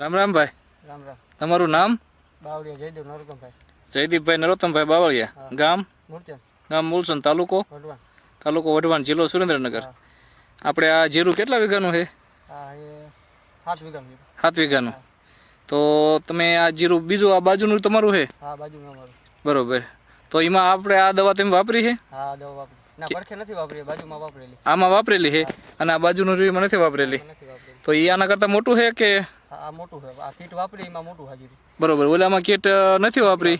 રામ રામ ભાઈ. રામ રામ. તમારું નામ? બાવળિયા જયદેવ નરોત્તમભાઈ. જયદીપભાઈ નરોત્તમભાઈ બાવળિયા. ગામ? મૂળચંદ ગામ મૂલસન તાલુકો? વઢવાણ. તાલુકો વઢવાણ જિલ્લો સુરેન્દ્રનગર. આપણે આ જીરું કેટલા વીઘાનું છે? સાત વીઘાનું સાત વીઘાનું. તો તમે આ જીરું બીજું આ બાજુનું તમારું છે? હા બાજુમાં અમારું. બરોબર. તો એમાં આપણે આ દવા તમે વાપરી છે? હા દવા વાપરી. આમાં વાપરેલી છે અને આ બાજુનું રીમાં એમાં નથી વાપરેલી? તો એ આના કરતાં મોટું છે. કે બરોબર ઓલામાં કીટ નથી વાપરી?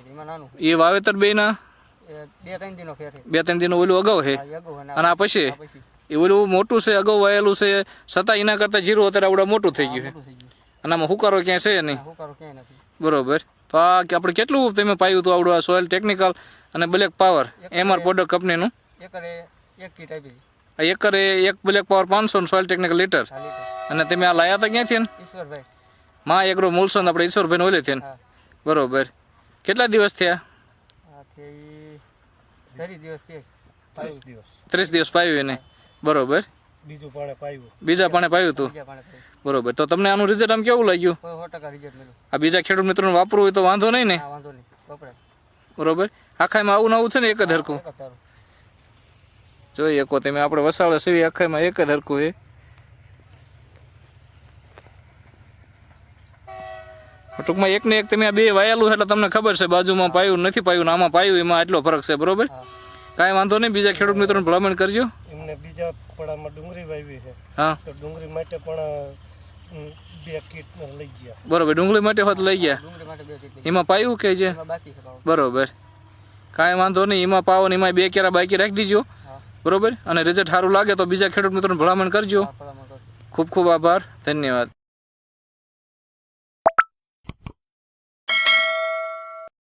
એ વાવેતર બેના ના બે ત્રણ દિનો બે ઓલું અગાઉ છે અને આ પછી? એ ઓલું મોટું છે અગાઉ વાયેલું છે છતાં એના કરતાં જીરું અત્યારે આવડે મોટું થઈ ગયું છે અને આમાં હુકારો ક્યાંય છે નહીં? હુકારો ક્યાંય નથી. બરોબર. તો આ કે આપણે કેટલું તમે પાયું હતું આવડું આ સોઇલ ટેકનિકલ અને બ્લેક પાવર એમઆર પ્રોડક્ટ કંપનીનું? એકરે એક કીટ આપી હતી. એકરે એક બ્લેક પાવર પાંચસો ને સોઇલ ટેકનિકલ લીટર અને તમે આ લાયા હતા ક્યાંથી ને ઈશ્વરભાઈ. માં એગ્રો મૂલસન આપણે ઈશ્વરભાઈ ઓલે છે બરોબર. કેટલા દિવસ થયા? આ થઈ ધરી દિવસ છે ત્રીસ દિવસ. પાયું એને. બરોબર. બીજું પાણે પાયું. બીજા પાણે પાયું હતું? બીજા પાણે પાયું. બરોબર. તો તમને આનું રિઝલ્ટ આમ કેવું લાગ્યું? આ બીજા ખેડૂત મિત્રોને વાપરવું હોય તો વાંધો નહીં ને? બરોબર. આખા એમાં આવું નવું છે ને એક જ સારું જોઈએ કો તમે આપણે વસાવડા સિવાય આખામાં એક જ હરખું છે. ટૂંકમાં એક ને એક તમે બે વાયેલું એટલે તમને ખબર છે બાજુમાં પાયું નથી પાયું આમાં પાયું એમાં આટલો ફરક છે બરોબર? કાંઈ વાંધો નહીં બીજા ખેડૂત મિત્રોને ભલામણ કરજો. એમને બીજા પડામાં ડુંગળી વાવી છે. હા. તો ડુંગળી માટે પણ બે કીટ લઈ ગયા. બરોબર ડુંગળી માટે હોત લઈ ગયા. ડુંગળી માટે બે કીટ એમાં પાયું કે જે? છે બરોબર. કાંઈ વાંધો નહીં એમાં પાવો ને એમાં બે કેરા બાકી રાખી દીજો. બરોબર? અને રિઝલ્ટ સારું લાગે તો બીજા ખેડૂત મિત્રોને ભલામણ કરજો. ખૂબ ખૂબ આભાર. ધન્યવાદ.